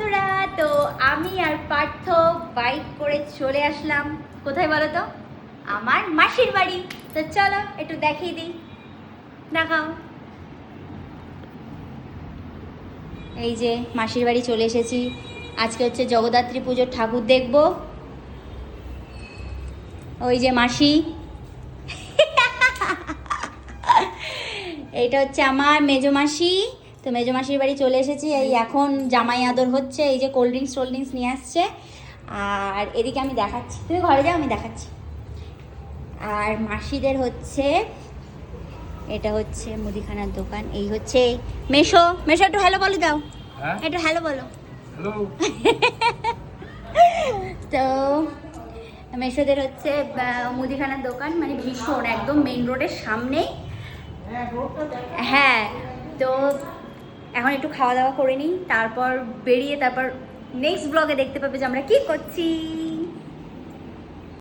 বন্ধুরা, তো আমি আর পার্থ বাইক করে চলে আসলাম। কোথায় বলো তো? আমার মাসির বাড়ি। তো চলো, একটু দেখিয়ে দিই। দেখাও। এই যে মাসির বাড়ি চলে এসেছি। আজকে হচ্ছে জগদ্ধাত্রী পুজোর ঠাকুর দেখব। ওই যে মাসি। এইটা হচ্ছে আমার মেজো মাসি। তো মেজো মাসির বাড়ি চলে এসেছি এই এখন জামাই আদর হচ্ছে এই যে কোল্ড ড্রিঙ্কস টোল্ড ড্রিঙ্কস নিয়ে আসছে। আর এদিকে আমি দেখাচ্ছি তুমি ঘরে যাও আমি দেখাচ্ছি। আর মাসিদের হচ্ছে এটা হচ্ছে মুদিখানার দোকান এই হচ্ছে মেশো মেশো একটু হ্যালো বলে দাও। হ্যাঁ? একটু হ্যালো বলো। তো মেশোদের হচ্ছে মুদিখানার দোকান মানে ভীষণ একদম মেন রোডের সামনেই। হ্যাঁ তো এখন একটু খাওয়া দাওয়া করে নিই, তারপর বেরিয়ে তারপর নেক্সট ব্লগে দেখতে পাবে যে আমরা কি করছি।